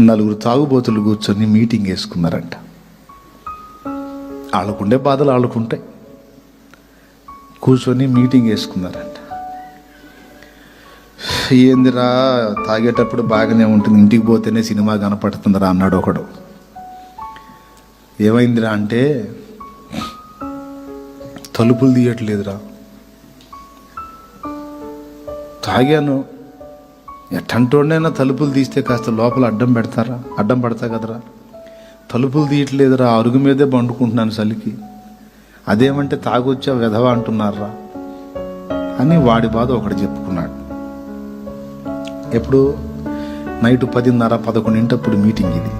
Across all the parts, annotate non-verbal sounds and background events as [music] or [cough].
నలుగురు తాగుబోతులు కూర్చొని మీటింగ్ వేసుకున్నారంట. వాళ్ళకుండే బాధలు వాళ్ళకుంటాయి కూర్చొని మీటింగ్ వేసుకున్నారంట. ఏందిరా తాగేటప్పుడు బాగానే ఉంటుంది ఇంటికి పోతేనే సినిమా కనపడుతుందిరా అన్నాడు ఒకడు. ఏమైందిరా అంటే తలుపులు తీయట్లేదురా. తాగాను ఎట్టంటోడైనా తలుపులు తీస్తే కాస్త లోపల అడ్డం పెడతారా? అడ్డం పడతా కదరా? తలుపులు తీయట్లేదురా అరుగు మీదే పండుకుంటున్నాను చలికి అదేమంటే తాగొచ్చా వెధవ అంటున్నారా? అని వాడి బాధ ఒకటి చెప్పుకున్నాడు. ఎప్పుడు? నైట్ పదిన్నర పదకొండింటప్పుడు మీటింగ్ ఇది.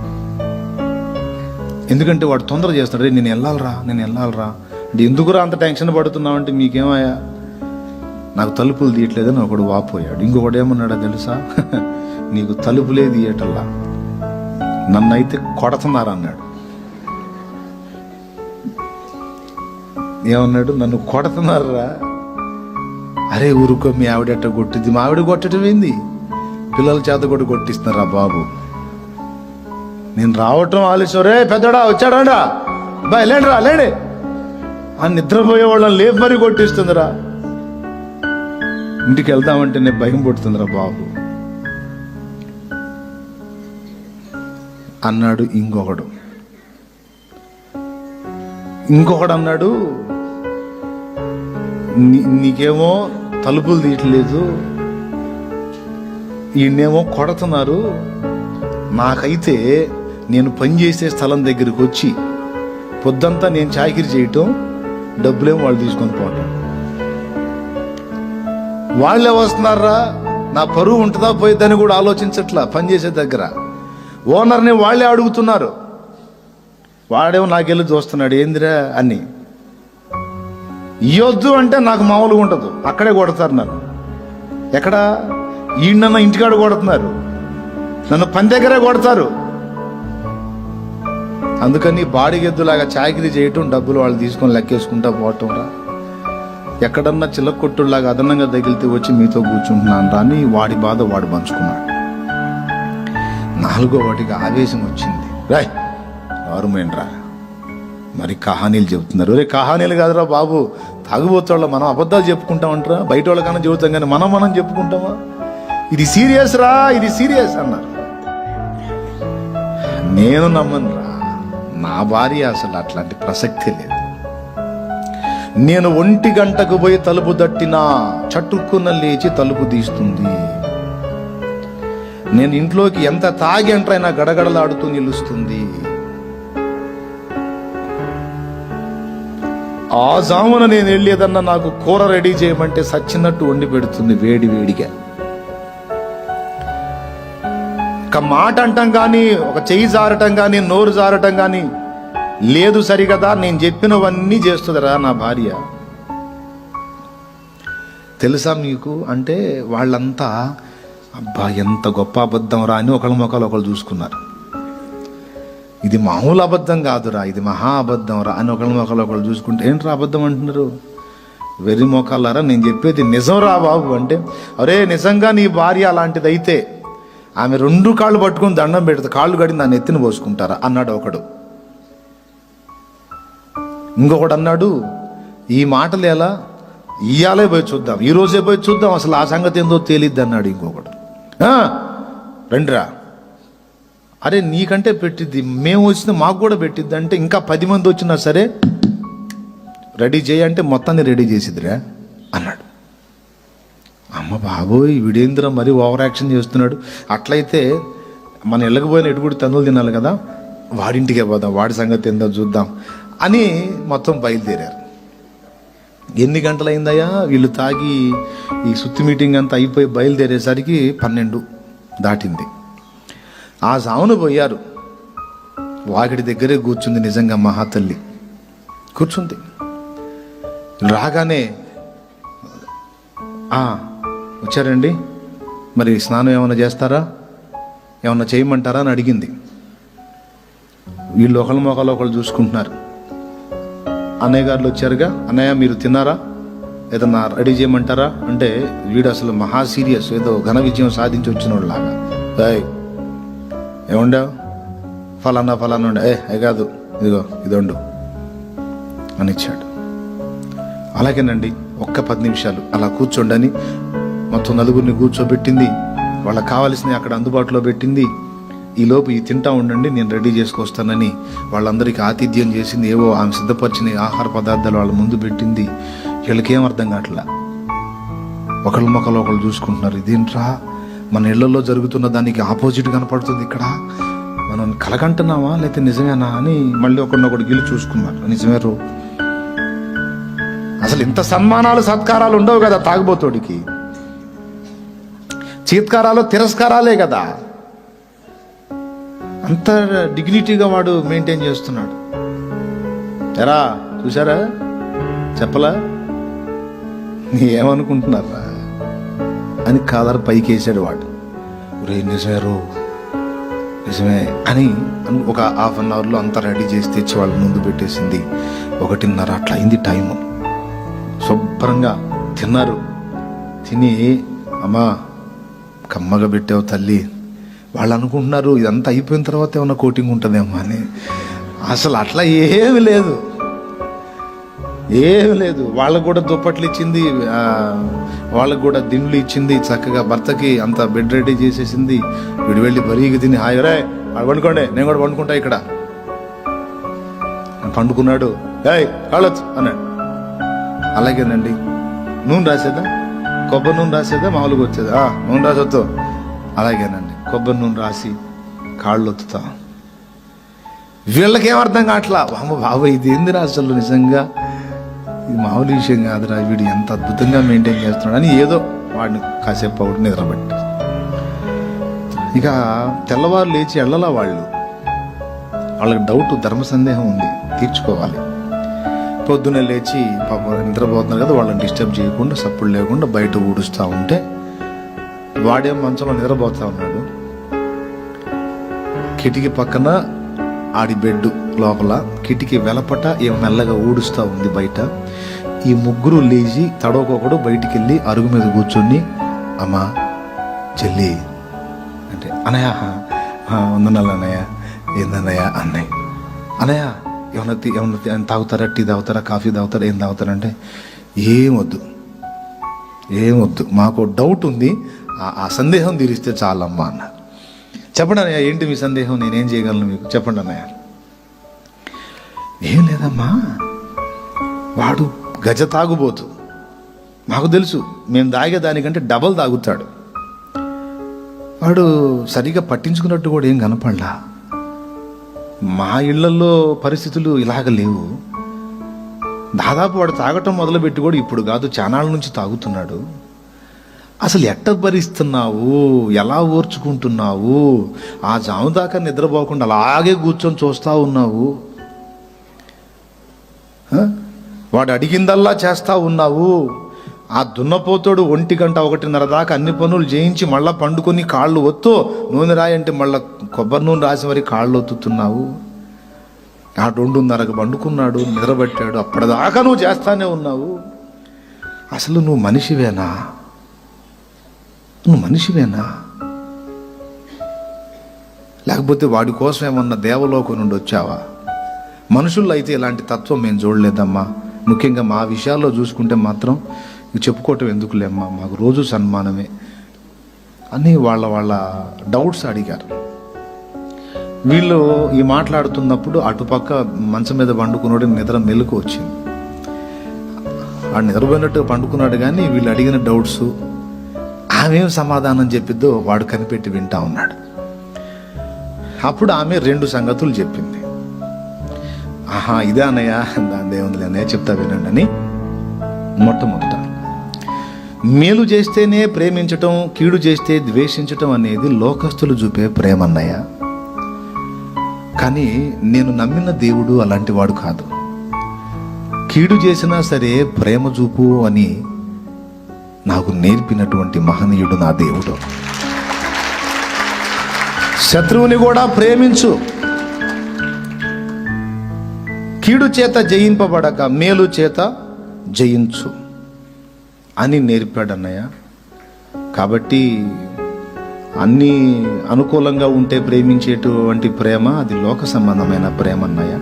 ఎందుకంటే వాడు తొందర చేస్తాడు రే నేను వెళ్ళాలరా నేను వెళ్ళాలరా. అంటే ఎందుకురా అంత టెన్షన్ పడుతున్నావు? అంటే మీకేమయ్యా నాకు తలుపులు తీయట్లేదని ఒకడు వాపోయాడు. ఇంకొకడు ఏమన్నాడో తెలుసా? [laughs] నీకు తలుపులే తీయటల్లా. నన్నైతే కొడుతున్నారు అన్నాడు ఏమన్నాడు? నన్ను కొడుతున్నారా? అరే ఊరుకో మీ ఆవిడ కొట్టింది మా ఆవిడ కొట్టడం ఏంది? పిల్లల చేత కూడా కొట్టిస్తున్నారా బాబు? నేను రావటం ఆలస్యం. రే పెద్దడా వచ్చాడా బా లేండి రా లేండి. ఆ నిద్రపోయే వాళ్ళని లేపు మరీ కొట్టిస్తుందిరా ఇంటికి వెళ్దామంటేనే భయం పుడుతుందిరా బాబు. అన్నాడు ఇంకొకడు. ఇంకొకడు అన్నాడు "నీ- నీకేమో తలుపులు తీయట్లేదు. ఈయనేమో కొడుతున్నారు. నాకైతే నేను పనిచేసే స్థలం దగ్గరికి వచ్చి పొద్దంతా నేను చాకిరి చేయటం డబ్బులేమో వాళ్ళు తీసుకొని పోవటం. వాళ్ళే వస్తున్నారా? నా పరువు ఉంటుందా పోయిద్దని కూడా ఆలోచించట్లా పనిచేసే దగ్గర. ఓనర్ని వాళ్ళే అడుగుతున్నారు. వాడేమో నాకెళ్ళి చూస్తున్నాడు ఏందిరా అని. ఇయ్యొద్దు అంటే నాకు మామూలుగా ఉండదు. అక్కడే కొడతారు నన్ను. ఎక్కడ? ఈయన ఇంటికాడ కొడుతున్నారు. నన్ను పని దగ్గరే కొడతారు. అందుకని బాడిగెద్దులాగా చాకిరీ చేయటం డబ్బులు వాళ్ళు తీసుకొని లెక్కేసుకుంటా పోవటం రా. ఎక్కడన్నా చిల్లకొట్టులాగా అదనంగా తగిలితే వచ్చి మీతో కూర్చుంటున్నాను రాని వాడి బాధ వాడు పంచుకున్నాడు. నాలుగో వాటికి ఆవేశం వచ్చింది. రాయ్ రా మరి కహానీలు చెబుతున్నారు. రే కహానీలు కాదురా బాబు. తాగుబోతోళ్ళ మనం అబద్ధాలు చెప్పుకుంటామంటారా. బయట వాళ్ళకన్నా చెబుతాం కానీ మనం మనం చెప్పుకుంటామా? ఇది సీరియస్ రా ఇది సీరియస్ అన్నారు. నేను నమ్మను రా. నా భార్య అసలు అట్లాంటి ప్రసక్తి లేదు. నేను ఒంటి గంటకు పోయి తలుపు దట్టినా చటుక్కున లేచి తలుపు తీస్తుంది. నేను ఇంట్లోకి ఎంత తాగి ఎంట్రైనా గడగడలాడుతూ నిలుస్తుంది. ఆ జామున నేను వెళ్ళేదన్నా నాకు కూర రెడీ చేయమంటే సచ్చినట్టు వండి పెడుతుంది వేడి వేడిగా. ఒక మాట అంటాం కానీ ఒక చెయ్యి జారటం కానీ నోరు జారటం కానీ లేదు సరిగదా నేను చెప్పినవన్నీ చేస్తుందిరా నా భార్య. తెలుసా మీకు? అంటే వాళ్ళంతా అబ్బా ఎంత గొప్ప అబద్ధం రా అని ఒకళ్ళ మొక్కలు ఒకళ్ళు చూసుకున్నారు. ఇది మామూలు అబద్ధం కాదురా ఇది మహా అబద్ధం రా అని ఒకళ్ళ మొక్కలు ఒకళ్ళు చూసుకుంటే ఏంట్రా అబద్ధం అంటున్నారు? వెర్రి మొక్కలారా నేను చెప్పేది నిజం రా బాబు అంటే అరే నిజంగా నీ భార్య అలాంటిది అయితే ఆమె రెండు కాళ్ళు పట్టుకుని దండం పెడుతుంది కాళ్ళు కడిగి దాన్ని ఎత్తిన పోసుకుంటారా? అన్నాడు ఒకడు. ఇంకొకడు అన్నాడు ఈ మాటలు ఎలా? ఇయ్యాలే పోయి చూద్దాం. ఈరోజే పోయి చూద్దాం అసలు ఆ సంగతి ఏందో తేలిద్ది అన్నాడు ఇంకొకడు. రండిరా. అరే నీకంటే పెట్టిద్ది. మేము వచ్చిన మాకు కూడా పెట్టిద్ది అంటే ఇంకా పది మంది వచ్చినా సరే రెడీ చేయంటే మొత్తాన్ని రెడీ చేసిద్దిరా అన్నాడు. అమ్మ బాబోయ్ వీడేంద్ర మరి ఓవర్ యాక్షన్ చేస్తున్నాడు. అట్లయితే మన వెళ్ళకపోయిన ఎటుకుడు తన్నులు తినాలి కదా? వాడింటికే పోదాం వాడి సంగతి ఏందో చూద్దాం. అని మొత్తం బయలుదేరారు. ఎన్ని గంటలైందయ్యా? వీళ్ళు తాగి ఈ సుత్తి మీటింగ్ అంతా అయిపోయి బయలుదేరేసరికి పన్నెండు దాటింది. ఆ సామును పోయారు. వాకిడి దగ్గరే కూర్చుంది నిజంగా మహాతల్లి. కూర్చుంది. రాగానే వచ్చారండి. మరి స్నానం ఏమైనా చేస్తారా? ఏమన్నా చేయమంటారా? అని అడిగింది. వీళ్ళు ఒకళ్ళ మొక్కలు ఒకళ్ళు చూసుకుంటున్నారు. అన్నయ్య గారు వచ్చారుగా. అన్నయ్య మీరు తిన్నారా? ఏదన్నా రెడీ చేయమంటారా? అంటే వీడు అసలు మహా సీరియస్ ఏదో ఘన విజయం సాధించి వచ్చిన లాగా ఏముండవు ఫలానా ఫలానా ఉండే? ఏ ఏ కాదు. ఇదిగో ఇది వండు అని ఇచ్చాడు. అలాగేనండి ఒక్క పది నిమిషాలు. అలా కూర్చోండని మొత్తం నలుగురిని కూర్చోబెట్టింది. వాళ్ళకి కావాల్సినవి అక్కడ అందుబాటులో పెట్టింది. ఈలోపు ఇది తింటా ఉండండి నేను రెడీ చేసుకొస్తానని వాళ్ళందరికీ ఆతిథ్యం చేసింది. ఏవో ఆమె సిద్ధపరిచిన ఆహార పదార్థాలు వాళ్ళ ముందు పెట్టింది. వీళ్ళకేం అర్థం కావట్లా? ఒకళ్ళ మొక్కలు ఒకళ్ళు చూసుకుంటున్నారు. ఇదేంట్రా? మన ఇళ్ళలో జరుగుతున్న దానికి ఆపోజిట్ కనపడుతుంది ఇక్కడ. మనం కలగంటున్నామా లేకపోతే నిజమేనా అని మళ్ళీ ఒకరినొకడు గిల్లు చూసుకున్నారు. నిజమేరు అసలు ఇంత సన్మానాలు సత్కారాలు ఉండవు కదా తాగుబోతోడికి? చీత్కారాలు తిరస్కారాలే కదా. అంత డిగ్నిటీగా వాడు మెయింటైన్ చేస్తున్నాడు. ఎరా చూసారా చెప్పలా? ఏమనుకుంటున్నారా అని కాలర్ పైకి వేసాడు వాడు. రే నిజమే రో నిజమే అని ఒక హాఫ్ అన్ అవర్లో అంతా రెడీ చేసి తెచ్చి వాళ్ళ ముందు పెట్టేసింది. ఒకటిన్నర అట్లా అయింది టైము. శుభ్రంగా తిన్నారు. తిని అమ్మా కమ్మగా పెట్టావు తల్లి. వాళ్ళు అనుకుంటున్నారు ఇదంతా అయిపోయిన తర్వాత ఏమైనా కోటింగ్ ఉంటుందేమో అని. అసలు అట్లా ఏమి లేదు. ఏమి లేదు. వాళ్ళకు కూడా దుప్పట్లు ఇచ్చింది వాళ్ళకు కూడా దిండ్లు ఇచ్చింది చక్కగా భర్తకి అంత బెడ్ రెడీ చేసేసింది. వీడు వెళ్ళి బరీగా తిని హాయరే వాడు పండుకోండి నేను కూడా పండుకుంటా ఇక్కడ. పండుకున్నాడు. ఏయ్ కాళ్ళొచ్చు అన్నాడు. అలాగేనండి నూనె రాసేదా కొబ్బరి నూనె రాసేదా మామూలుగా వచ్చేదా. నూనె రాసొద్దు. అలాగేనండి కొబ్బరి నూనె రాసి కాళ్ళు ఒత్తుతా వీళ్ళకేం అర్థం కావట్లా? అమ్మ బాబా ఇది ఏంది అసలు? నిజంగా ఇది మామూలు విషయం కాదురా వీడు ఎంత అద్భుతంగా మెయింటైన్ చేస్తున్నాడు అని ఏదో వాడిని కాసేపు ఒకటి నిద్రపట్టి ఇక తెల్లవారు లేచి వెళ్ళలా వాళ్ళు. వాళ్ళకి డౌట్ ధర్మ సందేహం ఉంది తీర్చుకోవాలి. పొద్దున్నే లేచి పాప నిద్రపోతున్నారు కదా వాళ్ళని డిస్టర్బ్ చేయకుండా సప్పుడు లేకుండా బయట ఊడుస్తూ ఉంటే వాడే మంచంలో నిద్రపోతా ఉన్నాడు. కిటికీ పక్కన ఆడి బెడ్ లోపల కిటికీ వెలపట ఏమి మెల్లగా ఊడుస్తూ ఉంది బయట. ఈ ముగ్గురు లేచి తడవకొకడు బయటికి వెళ్ళి అరుగు మీద కూర్చొని అమ్మా చెల్లి అంటే అనయా వందనాలు అన్నయ్య ఏందన్నయ్య అన్నయ్య. అనయ్య ఏమన్నా ఏమన్నా తాగుతారా? టీ తాగుతారా? కాఫీ తాగుతారా? ఏం తాగుతారంటే ఏం వద్దు ఏం వద్దు మాకు డౌట్ ఉంది ఆ- సందేహం తీరిస్తే చాలమ్మా అన్నారు చెప్పండి అన్నయ్య ఏంటి మీ సందేహం? నేనేం చేయగలను మీకు? చెప్పండి అన్నయ్య. ఏం లేదమ్మా. వాడు గజ తాగుబోతు. మాకు తెలుసు మేము తాగే దానికంటే డబల్ తాగుతాడు. వాడు సరిగా పట్టించుకున్నట్టు కూడా ఏం కనపడలా. మా ఇళ్ళలో పరిస్థితులు ఇలాగ లేవు. దాదాపు వాడు తాగటం మొదలుపెట్టి కూడా ఇప్పుడు కాదు చానాళ్ళ నుంచి తాగుతున్నాడు. అసలు ఎట్ట భరిస్తున్నావు? ఎలా ఓర్చుకుంటున్నావు? ఆ జాము దాకా నిద్రపోకుండా అలాగే కూర్చొని చూస్తా ఉన్నావు? వాడు అడిగిందల్లా చేస్తూ ఉన్నావు? ఆ దున్నపోతోడు ఒంటి గంట ఒకటిన్నర దాకా అన్ని పనులు చేయించి మళ్ళీ పండుకొని కాళ్ళు ఒత్తు నూనె రాయంటే మళ్ళీ కొబ్బరి నూనె రాసి మరి కాళ్ళు ఒత్తుతున్నావు? ఆ రెండున్నరకు పండుకున్నాడు నిద్రపట్టాడు. అప్పటిదాకా నువ్వు చేస్తానే ఉన్నావు. అసలు నువ్వు మనిషివేనా? నువ్వు మనిషివేనా? లేకపోతే వాడి కోసం ఏమన్నా దేవలోకం నుండి వచ్చావా? మనుషుల్లో అయితే ఇలాంటి తత్వం మేము చూడలేదమ్మా. ముఖ్యంగా మా విషయాల్లో చూసుకుంటే మాత్రం చెప్పుకోవటం ఎందుకులేమ్మా? మాకు రోజు సన్మానమే. అని వాళ్ళ వాళ్ళ డౌట్స్ అడిగారు. వీళ్ళు ఈ మాట్లాడుతున్నప్పుడు అటుపక్క మంచం మీద పండుకున్నాడు నిద్ర మెలకు వచ్చింది. వాడు నిద్రపోయినట్టు పండుకున్నాడు కానీ వీళ్ళు అడిగిన డౌట్స్ ఆమెం సమాధానం చెప్పిద్దో వాడు కనిపెట్టి వింటా ఉన్నాడు. అప్పుడు ఆమె రెండు సంగతులు చెప్పింది. ఆహా ఇదే అన్నయ్య దాని దేవుంది అన్నయ్య చెప్తా వినండి అని మొట్టమొదట. మేలు చేస్తేనే ప్రేమించటం కీడు చేస్తే ద్వేషించటం అనేది లోకస్తులు చూపే ప్రేమ అన్నయ్య. కానీ నేను నమ్మిన దేవుడు అలాంటి వాడు కాదు. కీడు చేసినా సరే ప్రేమ చూపు అని నాకు నేర్పినటువంటి మహనీయుడు నా దేవుడు. శత్రువుని కూడా ప్రేమించు. కీడు చేత జయింపబడక మేలు చేత జయించు అని నేర్పాడు అన్నయ్య కాబట్టి అన్నీ అనుకూలంగా ఉంటే ప్రేమించేటువంటి ప్రేమ అది లోక సంబంధమైన ప్రేమ అన్నయ్య.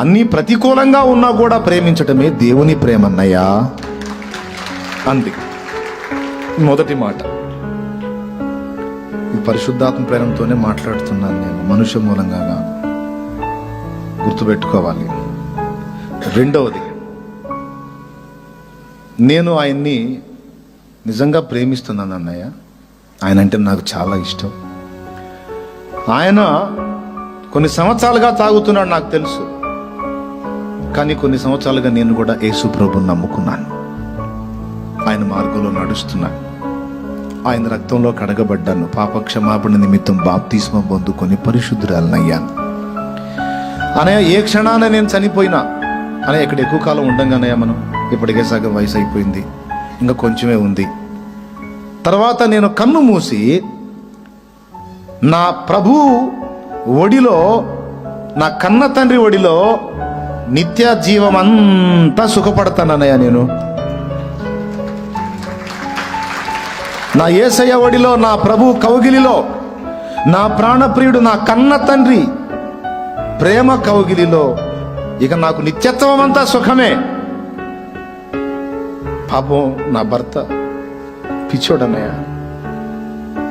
అన్నీ ప్రతికూలంగా ఉన్నా కూడా ప్రేమించటమే దేవుని ప్రేమన్నయ్యా అంది మొదటి మాట. ఈ పరిశుద్ధాత్మ ప్రేరణతోనే మాట్లాడుతున్నాను నేను. మనుష్య మూలంగా కాదు. గుర్తుపెట్టుకోవాలి. రెండవది నేను ఆయన్ని నిజంగా ప్రేమిస్తున్నాను అన్నయ్య. ఆయన అంటే నాకు చాలా ఇష్టం. ఆయన కొన్ని సంవత్సరాలుగా తాగుతున్నాడు నాకు తెలుసు. కానీ కొన్ని సంవత్సరాలుగా నేను కూడా యేసు ప్రభుని నమ్ముకున్నాను. ఆయన మార్గంలో నడుస్తున్నా. ఆయన రక్తంలో కడగబడ్డాను. పాప క్షమాపణ నిమిత్తం బాప్తిస్మ పొందుకొని పరిశుద్ధురాలనయ్యాను. అనయ్య ఏ క్షణాన నేను చనిపోయినా? అనయ్య ఇక్కడ ఎక్కువ కాలం ఉండంగానయ్య మనం. ఇప్పటికే సగం వయసు అయిపోయింది ఇంకా కొంచెమే ఉంది. తర్వాత నేను కన్ను మూసి నా ప్రభు ఒడిలో నా కన్న తండ్రి ఒడిలో నిత్య జీవం అంతా సుఖపడతానన్నయ్య నేను. నా ఏసయ్య ఒడిలో నా ప్రభు కౌగిలిలో నా ప్రాణప్రియుడు నా కన్న తండ్రి ప్రేమ కౌగిలిలో ఇక నాకు నిత్యత్వం అంతా సుఖమే. పాపం నా భర్త పిచ్చోడనయ్యా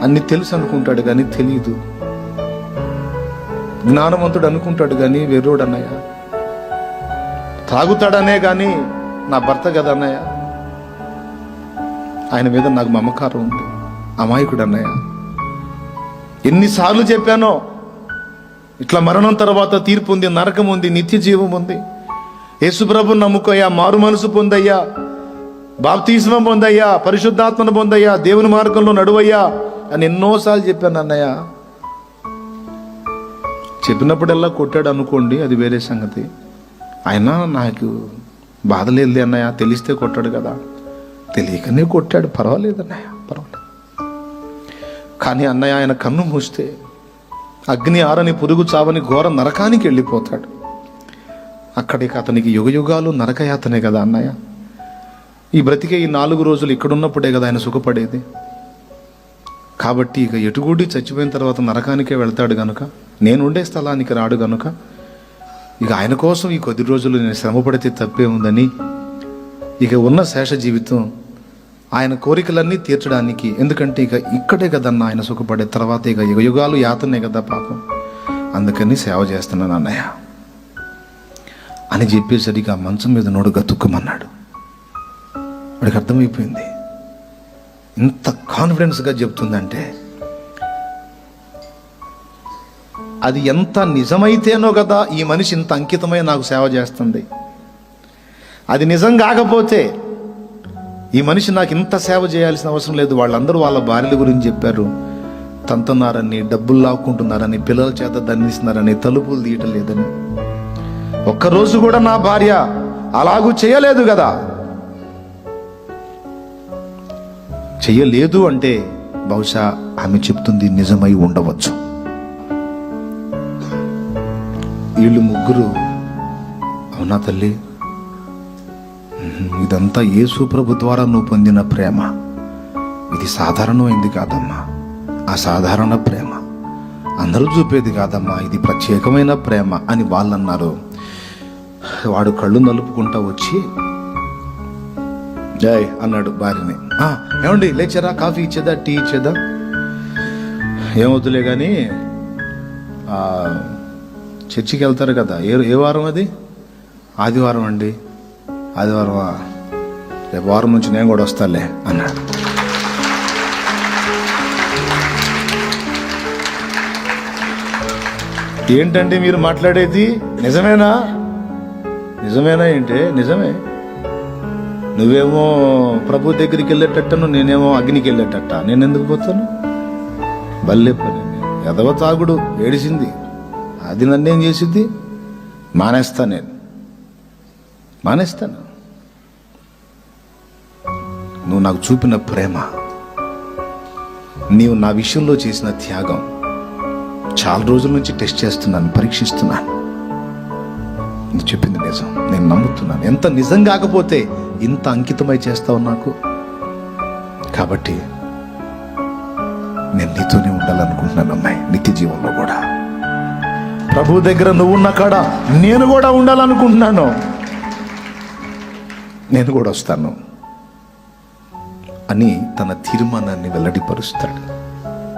అన్ని తెలుసు అనుకుంటాడు కానీ తెలియదు జ్ఞానవంతుడు అనుకుంటాడు కానీ వెర్రోడన్నయ్య తాగుతాడనే కానీ నా భర్త కదా ఆయన మీద నాకు మమకారం ఉంది. అమాయకుడు అన్నయ్య ఎన్నిసార్లు చెప్పానో ఇట్లా మరణం తర్వాత తీర్పు ఉంది నరకం ఉంది నిత్య జీవం ఉంది. యేసుప్రభు నమ్ముకోయ్యా మారు మనసు పొందయ్యా బాప్తీసం పొందయ్యా పరిశుద్ధాత్మను పొందయ్యా దేవుని మార్గంలో నడువయ్యా అని ఎన్నోసార్లు చెప్పాను అన్నయ్య చెప్పినప్పుడల్లా కొట్టాడు అనుకోండి అది వేరే సంగతి. అయినా నాకు బాధ లేదు అన్నయ్య తెలిస్తే కొట్టాడు కదా. తెలియకనే కొట్టాడు. పర్వాలేదు అన్నయ్య పర్వాలేదు. కానీ అన్నయ్య ఆయన కన్ను మూస్తే అగ్ని ఆరని పురుగు చావని ఘోర నరకానికి వెళ్ళిపోతాడు. అక్కడికి అతనికి యుగయుగాలు నరకయాతనే కదా అన్నయ్య. ఈ బ్రతికే ఈ నాలుగు రోజులు ఇక్కడున్నప్పుడే కదా ఆయన సుఖపడేది. కాబట్టి ఇక ఎటుగూడి చచ్చిపోయిన తర్వాత నరకానికే వెళ్తాడు గనుక నేను ఉండే స్థలానికి రాడు గనుక ఇక ఆయన కోసం ఈ కొద్ది రోజులు నేను శ్రమపడితే తప్పే ఉందని ఇక ఉన్న శేష జీవితం ఆయన కోరికలన్నీ తీర్చడానికి ఎందుకంటే ఇక ఇక్కడే కదన్న ఆయన సుఖపడే తర్వాత ఇక యుగ యుగాలు యాతనే కదా పాపం. అందుకని సేవ చేస్తున్నాను అన్నయ్య అని చెప్పేసరికి ఆ మంచం మీద నోడు గతుక్కమన్నాడు వాడికి అర్థమైపోయింది. ఇంత కాన్ఫిడెన్స్గా చెప్తుందంటే అది ఎంత నిజమైతేనో కదా ఈ మనిషి ఇంత అంకితమై నాకు సేవ చేస్తుంది. అది నిజం కాకపోతే ఈ మనిషి నాకు ఇంత సేవ చేయాల్సిన అవసరం లేదు. వాళ్ళందరూ వాళ్ళ భార్యల గురించి చెప్పారు. తంతున్నారని డబ్బులు లాక్కుంటున్నారని పిల్లల చేత దండిస్తున్నారని తలుపులు తీయటం లేదని. ఒక్కరోజు కూడా నా భార్య అలాగూ చేయలేదు కదా. చెయ్యలేదు అంటే బహుశా ఆమె చెప్తుంది నిజమై ఉండవచ్చు. వీళ్ళు ముగ్గురు అవునా తల్లి? ఇదంతా యేసు ప్రభు ద్వారా నువ్వు పొందిన ప్రేమ. ఇది సాధారణమైంది కాదమ్మా. అసాధారణ ప్రేమ. అందరూ చూపేది కాదమ్మా ఇది ప్రత్యేకమైన ప్రేమ అని వాళ్ళు అన్నారు వాడు కళ్ళు నలుపుకుంటా వచ్చి జయ్ అన్నాడు భార్యని. ఏమండి లేచారా? కాఫీ ఇచ్చేదా? టీ ఇచ్చేదా? ఏమవుతులే కానీ చర్చికి వెళ్తారు కదా. ఏ ఏ వారం అది? ఆదివారం అండి. ఆదివారమా రేపు వారం నుంచి నేను కూడా వస్తాలే అన్నాడు. ఏంటండి మీరు మాట్లాడేది? నిజమేనా? నిజమేనా ఏంటి? నిజమే. నువ్వేమో ప్రభు దగ్గరికి వెళ్ళేటట్టను నేనేమో అగ్నికి వెళ్ళేటట్ట? నేను ఎందుకు పోతాను? బల్లే పని. ఎదవ తాగుడు ఏడిసింది. అది నన్నేం చేసింది మానేస్తా నేను. మానేస్తాను. నువ్వు నాకు చూపిన ప్రేమ. నీవు నా విషయంలో చేసిన త్యాగం చాలా రోజుల నుంచి టెస్ట్ చేస్తున్నాను పరీక్షిస్తున్నాను. నువ్వు చెప్పింది నిజం. నేను నమ్ముతున్నాను. ఎంత నిజం కాకపోతే ఇంత అంకితమై చేస్తావు నాకు. కాబట్టి నేను నీతోనే ఉండాలనుకుంటున్నాను అమ్మాయి. నిత్య జీవంలో కూడా. ప్రభు దగ్గర నువ్వు ఉన్న కాడ నేను కూడా ఉండాలనుకుంటున్నాను. నేను కూడా వస్తాను. అని తన తీర్మానాన్ని వెల్లడిపరుస్తాడు.